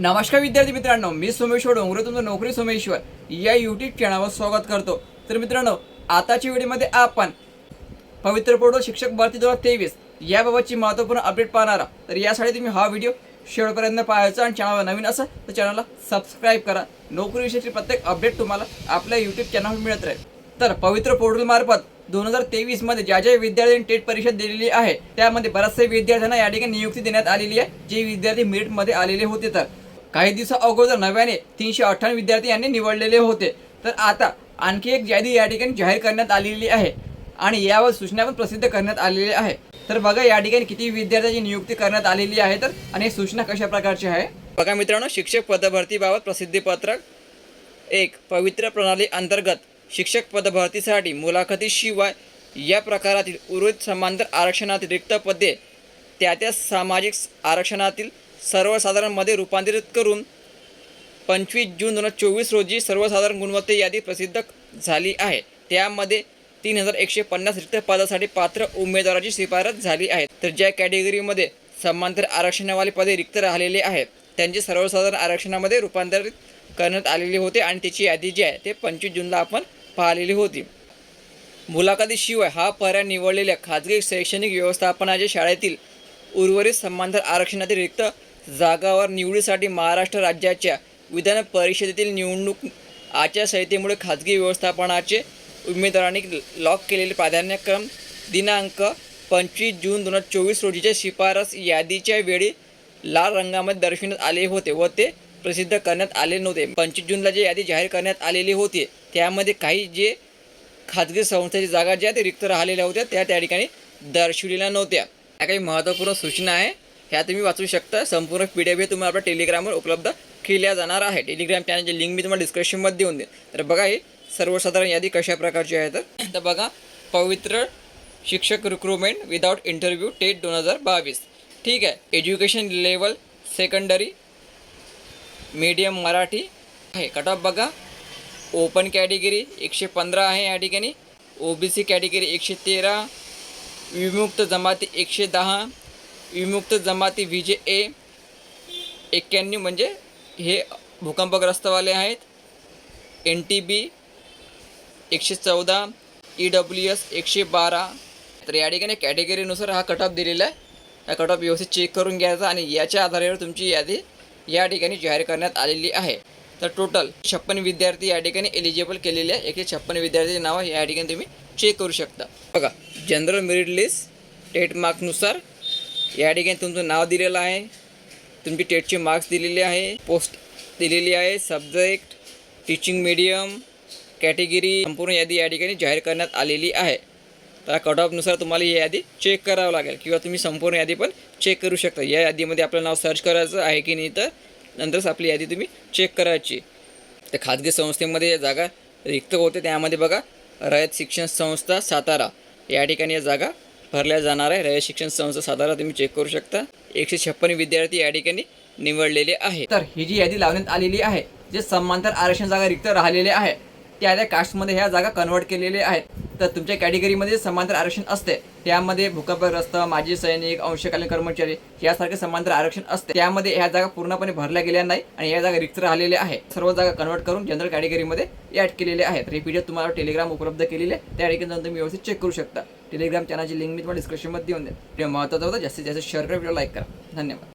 नमस्कार विद्यार्थी मित्रांनो मी सोमेश्वर डोंगरे तुमचं नोकरी सोमेश्वर. या यूट्यूब चॅनलवर स्वागत करतो. तर मित्रांनो आताच्या व्हिडिओमध्ये आपण पवित्र पोर्टल शिक्षक भरती दोन हजार तेवीस याबाबतची महत्त्वपूर्ण अपडेट पाहणार तर यासाठी तुम्ही हा व्हिडिओ शेवटपर्यंत पाहायचा आणि चॅनलवर नवीन असं तर चॅनलला सबस्क्राईब करा. नोकरीविषयीची प्रत्येक अपडेट तुम्हाला आपल्या यूट्यूब चॅनलवर मिळत राहील. तर पवित्र पोर्टलमार्फत दोन हजार तेवीसमध्ये ज्या ज्या विद्यार्थ्यांनी टेट परीक्षा दिलेली आहे त्यामध्ये बऱ्याचशा विद्यार्थ्यांना या ठिकाणी नियुक्ती देण्यात आलेली आहे. जे विद्यार्थी मेरिटमध्ये आलेले होते तर. काही दिवसा अगोदर नव्याने तीनशे अठ्ठावन्न विद्यार्थी यांनी निवडलेले होते. तर आता आणखी एक यादी या ठिकाणी जाहीर करण्यात आलेली आहे आणि यावर सूचना पण प्रसिद्ध करण्यात आलेली आहे. तर बघा या ठिकाणी किती विद्यार्थ्यांची नियुक्ती करण्यात आलेली आहे तर आणि सूचना कशा प्रकारची आहे? बघा मित्रांनो शिक्षक पदभरतीबाबत प्रसिद्धीपत्रक एक पवित्र प्रणाली अंतर्गत शिक्षक पदभरतीसाठी मुलाखतीशिवाय या प्रकारातील उर्वरित समांतर आरक्षणातील रिक्त पदे त्या त्या सामाजिक आरक्षणातील सर्वसाधारणमध्ये रूपांतरित करून पंचवीस जून दोन हजार चोवीस रोजी सर्वसाधारण गुणवत्ता यादी प्रसिद्ध झाली आहे. त्यामध्ये तीन हजार एकशे पन्नास रिक्त पदासाठी पात्र उमेदवाराची शिफारस झाली आहे. तर ज्या कॅटेगरीमध्ये समांतर आरक्षणावाले पदे रिक्त राहिलेले आहेत त्यांचे सर्वसाधारण आरक्षणामध्ये रूपांतरित करण्यात आलेले होते आणि त्याची यादी जी आहे ते पंचवीस जूनला आपण पाहिलेली होती. मुलाखतीशिवाय हा पर्याय निवडलेल्या खाजगी शैक्षणिक व्यवस्थापनाच्या शाळेतील उर्वरित समांतर आरक्षणातील रिक्त जागावर निवडीसाठी महाराष्ट्र राज्याच्या विधान परिषदेतील निवडणूक आचारसंहितेमुळे खाजगी व्यवस्थापनाचे उमेदवारांनी लॉक केलेले प्राधान्यक्रम दिनांक पंचवीस जून दोन हजार चोवीस रोजीच्या शिफारस यादीच्या वेळी लाल रंगामध्ये दर्शविण्यात आले होते व ते प्रसिद्ध करण्यात आले नव्हते. पंचवीस जूनला जे यादी जाहीर करण्यात आलेली होती त्यामध्ये काही जे खाजगी संस्थेची जागा ज्या ते रिक्त राहिलेल्या होत्या त्या त्या ठिकाणी दर्शविलेल्या नव्हत्या. या काही महत्त्वपूर्ण सूचना आहे. ह्या तुम्ही वाचू शकता. संपूर्ण पी डी एफ हे तुम्हाला आपल्या टेलिग्रामवर उपलब्ध केल्या जाणार आहे. टेलिग्राम चॅनलची लिंक मी तुम्हाला डिस्क्रिप्शनमध्ये देऊन देईन. तर बघा हे सर्वसाधारण यादी कशा प्रकारची आहे तर? तर बघा पवित्र शिक्षक रिक्रुटमेंट विदाउट इंटरव्ह्यू टेट दोन हजार बावीस. ठीक आहे? Education level secondary medium Marathi आहे. कट ऑफ बघा. ओपन कॅटेगरी एकशे पंधरा आहे या ठिकाणी. ओ बी सी कॅटेगरी एकशे तेरा. विमुक्त जमाती एकशे दहा. विमुक्त जमाती व्ही जे ए एक्क्याण्णव म्हणजे हे भूकंपग्रस्तवाले आहेत. एन टी बी एकशे चौदा ई डब्ल्यू एस एकशे बारा. तर या ठिकाणी कॅटेगरीनुसार हा कट ऑफ दिलेला आहे. हा कट ऑफ व्यवस्थित चेक करून घ्यायचा आणि याच्या आधारावर तुमची यादी या ठिकाणी जाहीर करण्यात आलेली आहे. तर टोटल छप्पन विद्यार्थी या ठिकाणी एलिजिबल केलेले आहे एकशे छप्पन विद्यार्थी नावं या ठिकाणी तुम्ही चेक करू शकता. बघा जनरल मेरिट लिस्ट डेट मार्कनुसार या ठिकाणी तुमचं नाव दिलेलं आहे. तुमची टेटचे मार्क्स दिलेले आहे. पोस्ट दिलेली आहे. सब्जेक्ट टीचिंग मीडियम कॅटेगरी संपूर्ण यादी या ठिकाणी जाहीर करण्यात आलेली आहे. तर कट ऑफनुसार तुम्हाला ही यादी चेक करावं लागेल किंवा तुम्ही संपूर्ण यादी पण चेक करू शकता. या यादीमध्ये आपलं नाव सर्च करायचं आहे की नाही तर नंतरच आपली यादी तुम्ही चेक करायची. तर खाजगी संस्थेमध्ये या जागा रिक्त होते. त्यामध्ये बघा रयत शिक्षण संस्था सातारा. या ठिकाणी या जागा भरल्या जाणार आहे. रयत शिक्षण संस्था साधारण तुम्ही चेक करू शकता. एकशे छप्पन विद्यार्थी या ठिकाणी निवडलेले आहे तर ही जी यादी लावण्यात आलेली आहे जे समांतर आरक्षण जागा रिक्त राहिलेले आहे त्या त्या कास्टमध्ये ह्या जागा कन्वर्ट केलेल्या आहेत. तर तुमच्या कॅटेगरीमध्ये समांतर आरक्षण असते. त्यामध्ये भूकंपग्रस्त माजी सैनिक अंशकालीन कर्मचारी यासारखे समांतर आरक्षण असते. त्यामध्ये ह्या जागा पूर्णपणे भरल्या गेल्या नाही आणि या जागा रिक्त राहिलेल्या आहे सर्व जागा कन्वर्ट करून जनरल कॅटेगरीमध्ये ॲड केलेले आहेत. ही तुम्हाला टेलिग्राम उपलब्ध केलेले आहे. त्या ठिकाणी जाऊन तुम्ही व्यवस्थित चेक करू शकता. टेलिग्राम चॅनलची लिंक मी तुम्हाला डिस्क्रिप्शनमध्ये देऊन देईन. व्हिडिओ महत्त्वाचा होता जास्तीत जास्त शेअर करा व्हिडिओ लाईक करा. धन्यवाद.